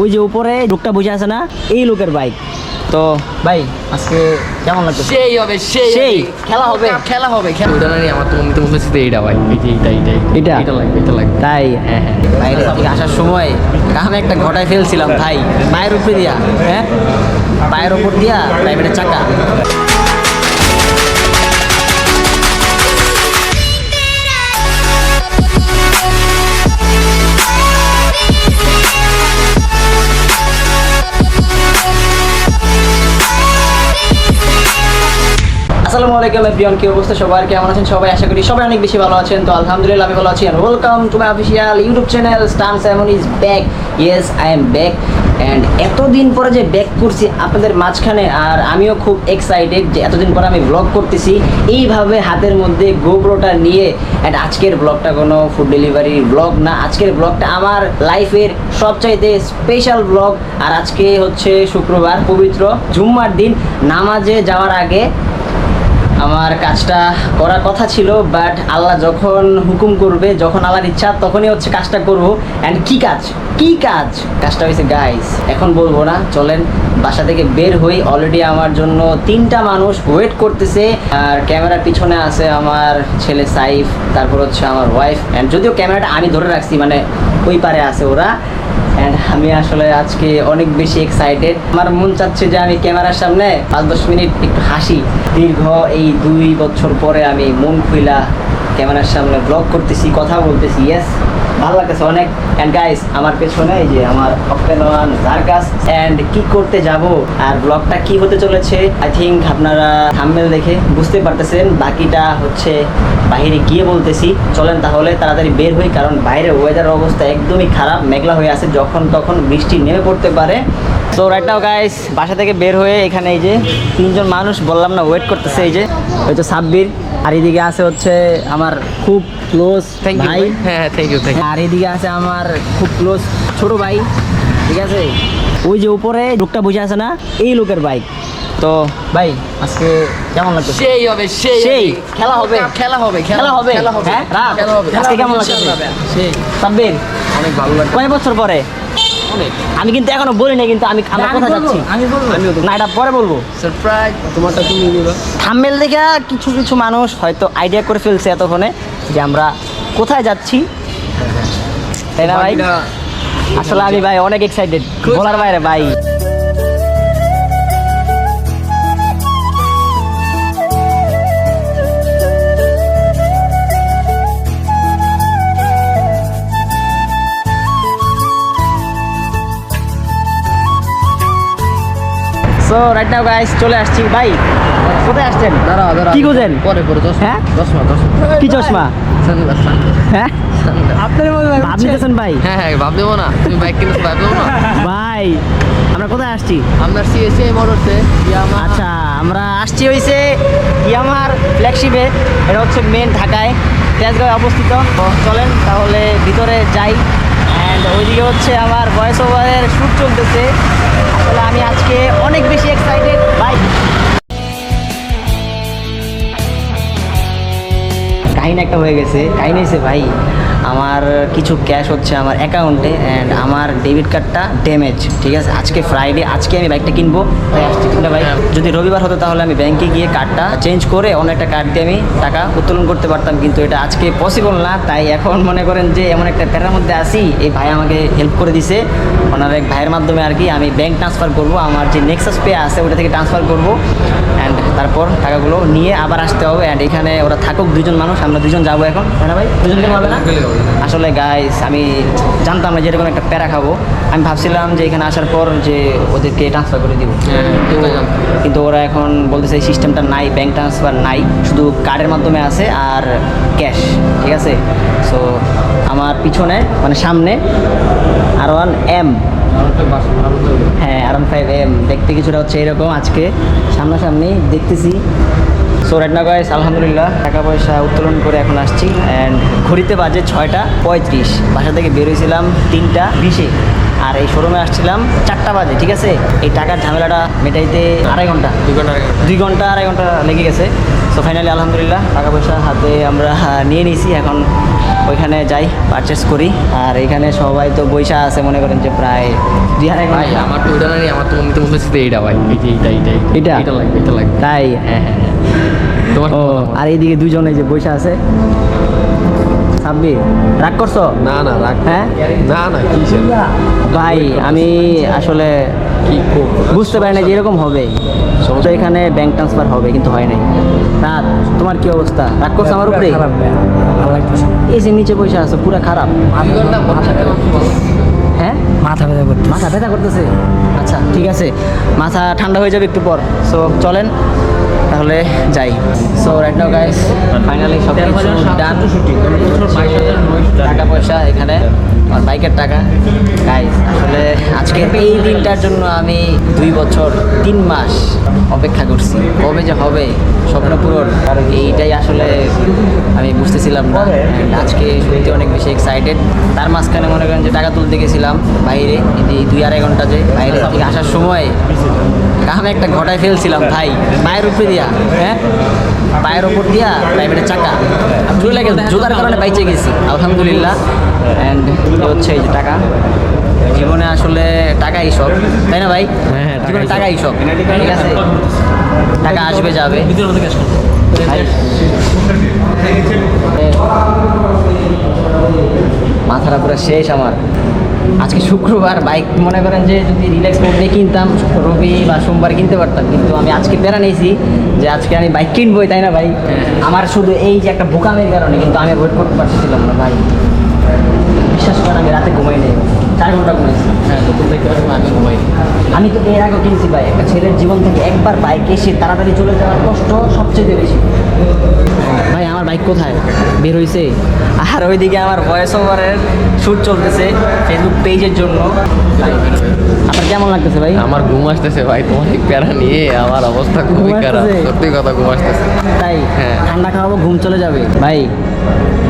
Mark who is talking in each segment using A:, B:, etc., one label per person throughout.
A: ওই যে উপরে লোকটা বসে আছে না এই লোকের বাইক তো ভাই আজকে কেমন লাগছে?
B: সেই হবে সেই
A: সেই, খেলা হবে।
B: খেলা হবে খেলা। ওটা না আমার তো মনে তো মনে তো এইটা ভাই। এই যে এইটা এইটা
A: এটা?
B: এটা লাগবে এটা লাগবে।
A: তাই?
B: হ্যাঁ হ্যাঁ।
A: বাইরে থেকে আসার সময় আমি একটা ঘটায় ফেলছিলাম ভাই। পায়ের উপরে দিয়া হ্যাঁ? পায়ের উপর দিয়া প্রাইভেটের চাকা। আলাইকুম এভরিওয়ান কি অবস্থা সবার কেমন আছেন? সবাই আশা করি সবাই অনেক বেশি ভালো আছেন। তো আলহামদুলিল্লাহ আমি ভালো আছি আর welcome to my official YouTube channel stan seven is back yes I am back and এতদিন পরে যে ব্যাক করছি আপনাদের মাঝখানে, আর আমিও খুব এক্সাইটেড যে এতদিন পরে আমি ব্লগ করতেছি, এইভাবে হাতের মধ্যে গোপ্রোটা নিয়ে অ্যান্ড আজকের ব্লগটা কোনো ফুড ডেলিভারির ব্লগ না। আজকের ব্লগটা আমার লাইফের সবচাইতে স্পেশাল ব্লগ আর আজকে হচ্ছে শুক্রবার, পবিত্র জুম্মার দিন। নামাজে যাওয়ার আগে আমার কাজটা করার কথা ছিল বাট আল্লাহ যখন হুকুম করবে, যখন আল্লাহর ইচ্ছা, তখনই হচ্ছে কাজটা করব। অ্যান্ড কি কাজ? কি কাজ? কাজটা হয়েছে গাইস এখন বলব না, চলেন বাসা থেকে বের হই। অলরেডি আমার জন্য তিনটা মানুষ ওয়েট করতেছে। আর ক্যামেরার পিছনে আছে আমার ছেলে সাইফ, তারপর হচ্ছে আমার ওয়াইফ অ্যান্ড যদিও ক্যামেরাটা আমি ধরে রাখছি মানে ওই পারে আছে ওরা। আমি আসলে আজকে অনেক বেশি এক্সাইটেড আমার মন চাচ্ছে যে আমি ক্যামেরার সামনে পাঁচ দশ মিনিট একটু হাসি। দীর্ঘ এই দুই বছর পরে আমি মন খুইলা ক্যামেরার সামনে ব্লগ করতেছি, কথা বলতেছি ইয়েস ভালো লাগতেছে অনেক। অ্যান্ড গাইস আমার পেছনে এই যে আমার অপেনওয়ান জার্কাস অ্যান্ড কি করতে যাব আর ব্লগটা কি হতে চলেছে আই থিঙ্ক আপনারা থামমেল দেখে বুঝতে পারতেছেন। বাকিটা হচ্ছে বাইরে গিয়ে বলতেছি। চলেন তাহলে তাড়াতাড়ি বের হই, কারণ বাইরে ওয়েদার অবস্থা একদমই খারাপ, মেঘলা হয়ে আছে। যখন তখন বৃষ্টি নেমে পড়তে পারে। তো রাইট নাও গাইস বাসা থেকে বের হয়ে এখানে এই যে তিনজন মানুষ বললাম না ওয়েট করতেছে এই যে ওই তো সাব্বির আর এদিকে আছে হচ্ছে আমার খুব ক্লোজ
B: থ্যাংক ইউ
A: ভাই।
B: হ্যাঁ থ্যাংক ইউ থ্যাংক ইউ
A: আর এদিকে আছে আমার খুব ক্লোজ ছোট ভাই ঠিক আছে? ওই যে উপরে লোকটা বসে আছে না এই লোকের বাইক তো ভাই আজকে কেমন লাগছে
B: সেই হবে সেই
A: সেই, খেলা হবে।
B: খেলা হবে
A: খেলা। হবে।
B: খেলা হবে।
A: হ্যাঁ? রাত?
B: খেলা হবে।
A: আজকে কেমন লাগছে
B: সেই
A: সাব্বির
B: অনেক ভালো লাগছে।
A: কয় বছর পরে? আমি কিন্তু এখনও বলি না কিন্তু আমি আমরা কোথায় যাচ্ছি?
B: আমি বলব।
A: না এটা পরে বলব।
B: সারপ্রাইজ তোমারটা তুমি
A: থাম্বেল দেখে কিছু কিছু মানুষ হয়তো আইডিয়া করে ফেলছে এতক্ষণে যে আমরা কোথায় যাচ্ছি। তাই না ভাই? আসলে আমি ভাই অনেক এক্সাইটেড বলার বাইরে ভাই। সো রাইট নাও গাইস চলে আসছি। ভাই কোথায় আসছেন?
B: দাঁড়া দাঁড়া
A: কি খুঁজেন?
B: পরে পরে
A: হ্যাঁ?
B: দশমা দশমা
A: কি চশমা?
B: সানগ্লাস
A: হ্যাঁ?
B: আপনার
A: ভাব নিতেছেন ভাই।
B: হ্যাঁ হ্যাঁ ভাব দেবো না। তুমি বাইক কিনতে ভাব দেবো না।
A: ভাই আমরা কোথায় আসছি?
B: আপনার সিএসএ মোটরসে ইয়ামা।
A: আচ্ছা আমরা আসছি হয়েছে ইয়ামার ফ্ল্যাগশিপে এটা হচ্ছে মেন ঢাকায়। তেজগাঁয়ে অবস্থিত। চলেন তাহলে ভিতরে যাই। অ্যান্ড ওইদিকে হচ্ছে আমার ভয়েস ওভারের শ্যুট চলতেছে। আসলে আমি আজকে অনেক বেশি এক্সাইটেড ভাই কাহিনী একটা হয়ে গেছে। কাহিনী হয়েছে ভাই আমার কিছু ক্যাশ হচ্ছে আমার অ্যাকাউন্টে অ্যান্ড আমার ডেবিট কার্ডটা ড্যামেজ ঠিক আছে? আজকে ফ্রাইডে আজকে আমি বাইকটা কিনবো। তাই আসছি। কিনা ভাই
B: হ্যাঁ।
A: যদি রবিবার হতো তাহলে আমি ব্যাংকে গিয়ে কার্ডটা চেঞ্জ করে অন্য একটা কার্ড দিয়ে আমি টাকা উত্তোলন করতে পারতাম। কিন্তু এটা আজকে পসিবল না। তাই এখন মনে করেন যে এমন একটা প্যারার মধ্যে আসি এই ভাই আমাকে হেল্প করে দিছে। ওনার এক ভাইয়ের মাধ্যমে আর কি আমি ব্যাংক ট্রান্সফার করব। আমার যে নেক্সাস পে আছে ওটা থেকে ট্রান্সফার করব। তারপর টাকাগুলো নিয়ে আবার আসতে হবে অ্যান্ড এখানে ওরা থাকুক দুজন মানুষ আমরা দুজন যাব এখন। হ্যাঁ ভাই? দুজন কেন হবে না? আসলে গাইস আমি জানতাম না যে এরকম একটা প্যারা খাব। আমি ভাবছিলাম যে এখানে আসার পর যে ওদেরকে ট্রান্সফার করে দিব।
B: হ্যাঁ,
A: কিন্তু
B: এটাই
A: কিন্তু ওরা এখন বলতেছে এই সিস্টেমটা নাই ব্যাংক ট্রান্সফার নাই। শুধু কার্ডের মাধ্যমে আছে আর ক্যাশ ঠিক আছে? সো আমার পিছনে মানে সামনে আর ওয়ান এম হ্যাঁ আর ফাইভ এম দেখতে কিছুটা হচ্ছে এরকম আজকে। সামনাসামনি দেখতেছি। সো রাইট না গাইস আলহামদুলিল্লাহ টাকা পয়সা উত্তোলন করে এখন আসছি। অ্যান্ড ঘড়িতে বাজে ছয়টা পঁয়ত্রিশ। বাসা থেকে বেরোইছিলাম তিনটা বিশে। আর এই শোরুমে আসছিলাম চারটা বাজে ঠিক আছে? এই টাকার ঝামেলাটা মেটাইতে আড়াই ঘণ্টা
B: দুই ঘণ্টা
A: দুই ঘণ্টা আড়াই ঘণ্টা লেগে গেছে। সো ফাইনালি আলহামদুলিল্লাহ টাকা পয়সা হাতে আমরা নিয়ে নিয়েছি। এখন ওইখানে যাই পারচেস করি। আর এখানে সবাই তো বৈশা আছে মনে করেন যে প্রায় দুই আড়াই
B: ভাই আমার তো ওইটা নাই আমার তো অমিত মুখোশিতে এইটা ভাই। এই যে এইটা এইটাই
A: এটা?
B: এটা লাগবে এটা লাগবে।
A: তাই?
B: হ্যাঁ হ্যাঁ হ্যাঁ। তোমার
A: ও আর এইদিকে দুজনে যে বৈশা আছে। সাব্বির রাগ করছ?
C: না না রাখ
A: হ্যাঁ?
C: না না কিসের?
A: ভাই আমি আসলে
C: কি
A: বুঝতে পারি না যে এরকম হবে। তো এখানে ব্যাংক ট্রান্সফার হবে কিন্তু হয় নাই। রাত তোমার কি অবস্থা? রাগ করছ আমার উপরে? এই যে নিচে বসে আছে পুরো খারাপ। হ্যাঁ?
D: মাথা ব্যথা করতে
A: মাথা ব্যথা করতেছে? আচ্ছা ঠিক আছে। মাথা ঠান্ডা হয়ে যাবে একটু পর। সো চলেন তাহলে যাই। So right now guys finally সব কিছু ডান টাকা পয়সা এখানে। আমার বাইকের টাকা। গাইস আসলে আজকে এই দিনটার জন্য আমি দুই বছর, তিন মাস অপেক্ষা করছি। কবে যে হবে, স্বপ্ন পূরণ, এইটাই আসলে আমি বুঝতেছিলাম না। আজকে সত্যি অনেক বেশি এক্সাইটেড তার মাঝখানে মনে করেন যে টাকা তুলতে গেছিলাম বাইরে, এই দুই আড়াই ঘণ্টা যে বাইরে থেকে আসার সময়। কামে একটা ঘটায় ফেলছিলাম, ভাই মায়ের উপরে দিয়া হ্যাঁ? পায়ের উপর দিয়া প্রাইভেটের চাকা। চলে গেছে জোতার কারণে বাইচে গেছি আলহামদুলিল্লাহ। অ্যান্ড হচ্ছে এই যে টাকা। জীবনে আসলে টাকাই সব তাই না ভাই?
B: হ্যাঁ, হ্যাঁ,
A: জীবনে
B: টাকাই
A: টাকাই সব ঠিক আছে? টাকা আসবে যাবে। মাথাটা পুরো শেষ আমার। আজকে শুক্রবার বাইক মনে করেন যে যদি রিল্যাক্স মোড দিয়ে কিনতাম রবি বা সোমবার কিনতে পারতাম। কিন্তু আমি আজকে প্যারা নিয়েছি যে আজকে আমি বাইক কিনবই তাই না ভাই? আমার শুধু এই যে একটা বোকামের কারণে কিন্তু আমি ওয়েট করতে পারছিলাম না ভাই। বিশ্বাস করেন আমি রাতে ঘুমাই নেই। চার ঘণ্টা ঘুমাইছি
B: হ্যাঁ তো তুমি দেখতে পারো আমি ঘুমাই।
A: আমি তো এর আগে কিনছি ভাই একটা ছেলের জীবন থেকে একবার বাইক এসে তাড়াতাড়ি চলে যাওয়ার কষ্ট সবচেয়ে বেশি। ভাই আমার বাইক কোথায়? বের হয়েছে আর ওইদিকে আমার ভয়েস ওভারের শ্যুট চলতেছে ফেসবুক পেজের জন্য। আপনার কেমন লাগতেছে ভাই?
B: আমার ঘুম আসতেছে ভাই তোমার প্যারা নিয়ে আমার অবস্থা খুবই খারাপ। সত্যি কথা ঘুম আসতেছে।
A: তাই?
B: হ্যাঁ।
A: ঠান্ডা খাওয়াবো ঘুম চলে যাবে। ভাই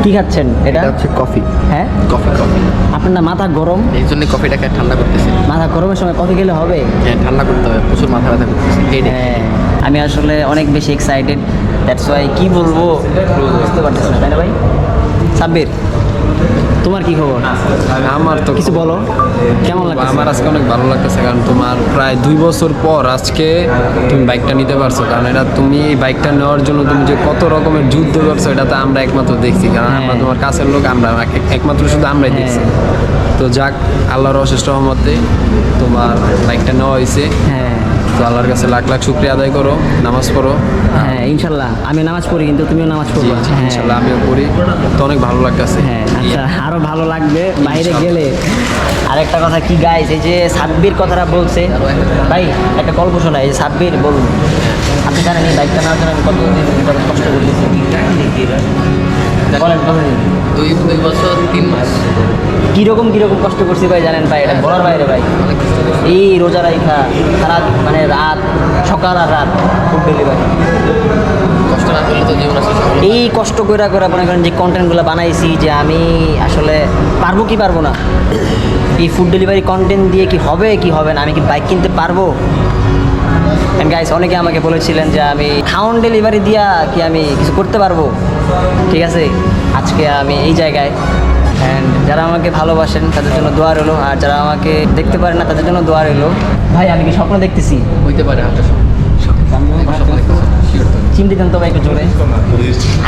A: কি খাচ্ছেন? এটা?
C: এটা হচ্ছে কফি
A: হ্যাঁ?
B: কফি কফি
A: আপনার না মাথা গরম?
B: এই জন্য কফিটাকে ঠান্ডা করতেছে।
A: মাথা গরমের সময় কফি খেলে হবে?
B: হ্যাঁ ঠান্ডা করতে হবে প্রচুর মাথা ব্যথা করতেছে
A: হ্যাঁ আমি আসলে অনেক বেশি এক্সাইটেড দ্যাটস ওয়াই কি বলব? বুঝতে পারতেছি না তাই না ভাই? সাব্বির তোমার কি খবর?
C: আমার তো
A: কিছু বলো কেমন লাগছে
C: আমার আজকে অনেক ভালো লাগতেছে কারণ তোমার প্রায় দুই বছর পর আজকে তুমি বাইকটা নিতে পারছ। কারণ এটা তুমি এই বাইকটা নেওয়ার জন্য তুমি যে কত রকমের যুদ্ধ করছ এটা তো আমরা একমাত্র দেখছি। কারণ আমরা
A: হ্যাঁ।
C: তোমার কাছের লোক আমরা একমাত্র শুধু আমরাই দেখছি। তো যাক আল্লাহর অশেষ রহমতে তোমার বাইকটা নেওয়া হয়েছে।
A: হ্যাঁ।
C: তো আল্লাহর কাছে লাখ লাখ শুক্রিয়া আদায় করো নামাজ পড়ো।
A: হ্যাঁ ইনশাল্লাহ। আমি নামাজ পড়ি কিন্তু তুমিও নামাজ পড়ব।
C: জি, জি, ইনশাল্লাহ আমিও পড়ি। তো অনেক ভালো লাগতেছে।
A: হ্যাঁ আচ্ছা আরও ভালো লাগবে বাইরে গেলে। আরেকটা কথা কি গাইস এই যে সাব্বির কথাটা বলছে। ভাই একটা গল্প শোনা এই যে সাব্বির বলুন। আপনি জানেন এই বাইকটা নেওয়ার জন্য আমি কত কত কষ্ট করতেছি।
B: দুই দুই বছর তিন মাস।
A: কীরকম কীরকম কষ্ট করছি ভাই জানেন ভাই এটা বলার বাইরে ভাই। এই রোজা রাইখা সারা মানে রাত সকাল আর রাত ফুড ডেলিভারি
B: কষ্ট না করলে তো জীবন
A: এই কষ্ট করে করে মনে করেন যে কন্টেন্টগুলো বানাইছি যে আমি আসলে পারব কি পারব না। এই ফুড ডেলিভারি কন্টেন্ট দিয়ে কি হবে কি হবে না আমি কি বাইক কিনতে পারব? অ্যান্ড গাইস অনেকে আমাকে বলেছিলেন যে আমি খাউন ডেলিভারি দিয়া কি আমি কিছু করতে পারব? ঠিক আছে? আজকে আমি এই জায়গায়। অ্যান্ড যারা আমাকে ভালোবাসেন তাদের জন্য দোয়া রইল। আর যারা আমাকে দেখতে পারে না তাদের জন্য দোয়া রইল। ভাই আমি কি স্বপ্ন দেখতেছি?
B: হইতে পারে
A: চিমটি দেন তো ভাই একটু জোরে।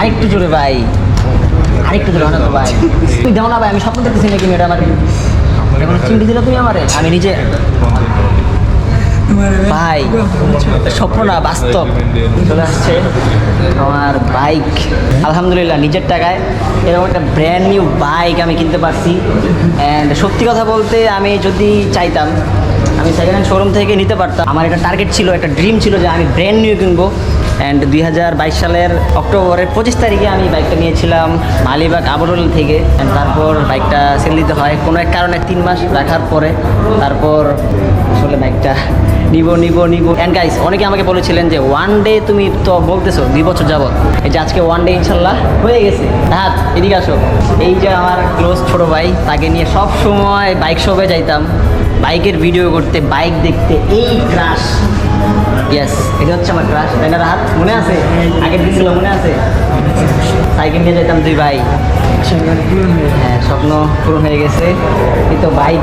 A: আরেকটু জোরে ভাই। আরেকটু জোরে হঠাৎ ভাই। তুই দাও না ভাই আমি স্বপ্ন দেখতেছি নাকি মেয়েটা আমার? এখন চিমটি দিলে তুমি আমারে? আমি নিজে ভাই স্বপ্ন না বাস্তব। চলে আসছে। আলহামদুলিল্লাহ, নিজের টাকায় এরকম একটা ব্র্যান্ড নিউ বাইক আমি কিনতে পারছি। অ্যান্ড সত্যি কথা বলতে আমি যদি চাইতাম, আমি সেকেন্ড হ্যান্ড শোরুম থেকে নিতে পারতাম। আমার একটা টার্গেট ছিল, একটা ড্রিম ছিল যে আমি ব্র্যান্ড নিউ কিনবো। অ্যান্ড দুই হাজার বাইশ সালের অক্টোবরের পঁচিশ তারিখে আমি বাইকটা নিয়েছিলাম মালিবাগ আবরল থেকে। অ্যান্ড তারপর বাইকটা সেল দিতে হয়। কোনো এক কারণে তিন মাস রাখার পরে তারপর আসলে বাইকটা নিব নিব নিব। অ্যান্ড গাইস অনেকে আমাকে বলেছিলেন যে ওয়ান ডে তুমি তো বলতেছো দুই বছর যাবত এই যে আজকে ওয়ান ডে ইনশাল্লাহ হয়ে গেছে। হাত এদিকে আসো। এই যে আমার ক্লোজ ছোট ভাই, তাকে নিয়ে সব সময় বাইক শপে যাইতাম। বাইকের ভিডিও করতে বাইক দেখতে, এই ক্রাশ ইয়েস এটা হচ্ছে আমার ক্রাশ তাই রাহাত? মনে আছে? আগের দিন মনে আছে? সাইকেল নিয়ে যেতাম দুই ভাই। হ্যাঁ স্বপ্ন পূরণ হয়ে গেছে। এই তো বাইক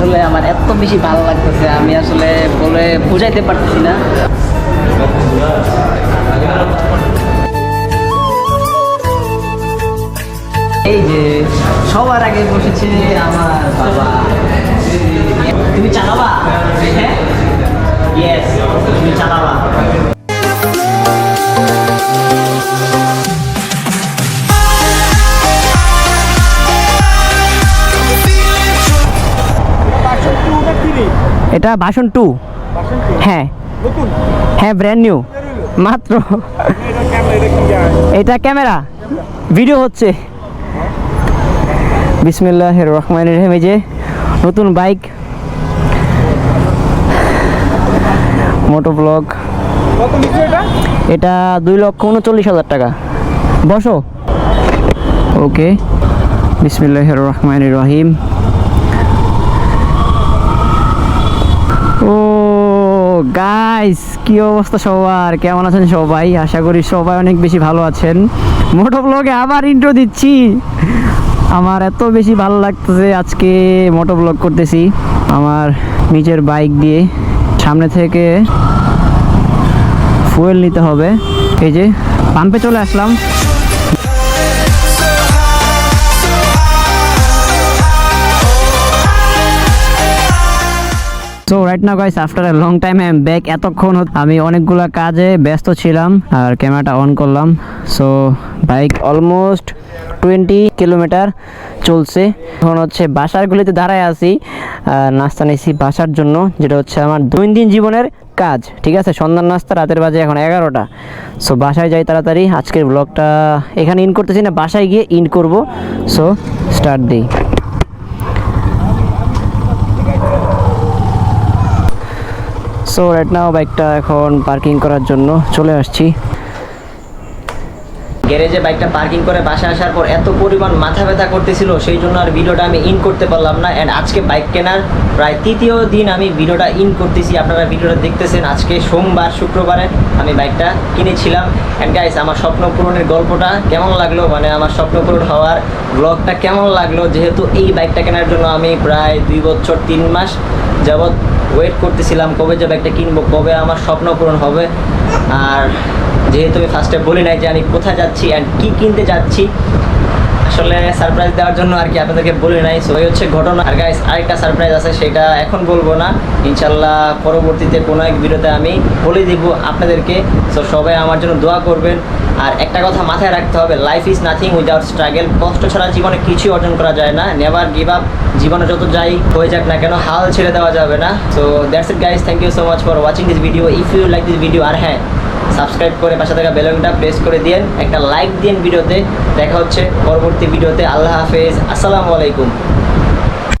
A: আসলে আমার এত বেশি ভালো লাগতেছে, আমি আসলে বলে বুঝাইতে পারতেছি না। এই যে, সবার আগে বসেছে আমার বাবা। তুমি চালাবা? হ্যাঁ? তুমি চালাবা। এটা ভাষণ টু। হ্যাঁ। হ্যাঁ ব্র্যান্ড নিউ মাত্র। এটা ক্যামেরা। ভিডিও হচ্ছে। বিসমিল্লাহ রহমান রহিম। যে নতুন বাইক। মোটো ব্লগ। এটা? দুই লক্ষ উনচল্লিশ হাজার টাকা। বসো। ওকে। বিসমিল্লাহ রহমান রহিম। গাইস কি অবস্থা সবার? কেমন আছেন সবাই? আশা করি সবাই অনেক বেশি ভালো আছেন। মোটো ব্লগে আবার ইন্ট্রো দিচ্ছি। আমার এত বেশি ভালো লাগতেছে আজকে মোটো ব্লগ করতেছি। আমার নিজের বাইক দিয়ে সামনে থেকে ফুয়েল নিতে হবে। এই যে পাম্পে চলে আসলাম। So right now guys after a long time I am back এতক্ষণ আমি অনেকগুলা কাজে ব্যস্ত ছিলাম আর ক্যামেরাটা অন করলাম। So bike almost twenty kilometre চলছে। এখন হচ্ছে বাসার গুলিতে দাঁড়ায় আছি। নাস্তা নিয়েছি বাসার জন্য, যেটা হচ্ছে আমার দৈনন্দিন জীবনের কাজ, ঠিক আছে? সন্ধ্যার নাস্তা, রাতের বাজে এখন এগারোটা। সো বাসায় যাই তাড়াতাড়ি। আজকের ব্লগটা এখানে ইন করতেছি না, বাসায় গিয়ে ইন করব। সো স্টার্ট দিই। সো রাইট নাও বাইকটা এখন পার্কিং করার জন্য চলে আসছি। গ্যারেজে বাইকটা পার্কিং করে বাসা আসার পর এত পরিমাণ মাথা ব্যথা করতেছিল, সেই জন্য আর ভিডিওটা আমি ইন করতে পারলাম না। অ্যান্ড আজকে বাইক কেনার প্রায় তৃতীয় দিন আমি ভিডিওটা ইন করতেছি। আপনারা ভিডিওটা দেখতেছেন, আজকে সোমবার, শুক্রবারে আমি বাইকটা কিনেছিলাম। অ্যান্ড গাইস আমার স্বপ্ন পূরণের গল্পটা কেমন লাগল? মানে আমার স্বপ্ন পূরণ হওয়ার ব্লগটা কেমন লাগল? যেহেতু এই বাইকটা কেনার জন্য আমি প্রায় দুই বছর তিন মাস যাবৎ ওয়েট করতেছিলাম কবে যে একটা কিনবো, কবে আমার স্বপ্ন পূরণ হবে। আর যেহেতু আমি ফার্স্টে বলি নাই যে আমি কোথায় যাচ্ছি অ্যান্ড কী কিনতে যাচ্ছি আসলে সারপ্রাইজ দেওয়ার জন্য আর কি আপনাদেরকে বলি নাই। সো এই হচ্ছে ঘটনা। আর গাইস আরেকটা সারপ্রাইজ আছে, সেটা এখন বলব না। ইনশাল্লাহ পরবর্তীতে কোনো এক ভিডিওতে আমি বলে দিব আপনাদেরকে। সো সবাই আমার জন্য দোয়া করবেন। আর একটা কথা মাথায় রাখতে হবে life is nothing without struggle কষ্ট ছাড়া জীবনে কিছুই অর্জন করা যায় না। নেভার গিভ আপ জীবনে যত যাই হয়ে যাক না কেন, হাল ছেড়ে দেওয়া যাবে না। So that's it guys thank you so much for watching this video if you like this video আর হ্যাঁ সাবস্ক্রাইব করে পাশে থাকা বেলনটা প্রেস করে দিন একটা লাইক দিন ভিডিওতে। দেখা হচ্ছে পরবর্তী ভিডিওতে। আল্লাহ হাফেজ। আসসালামু আলাইকুম।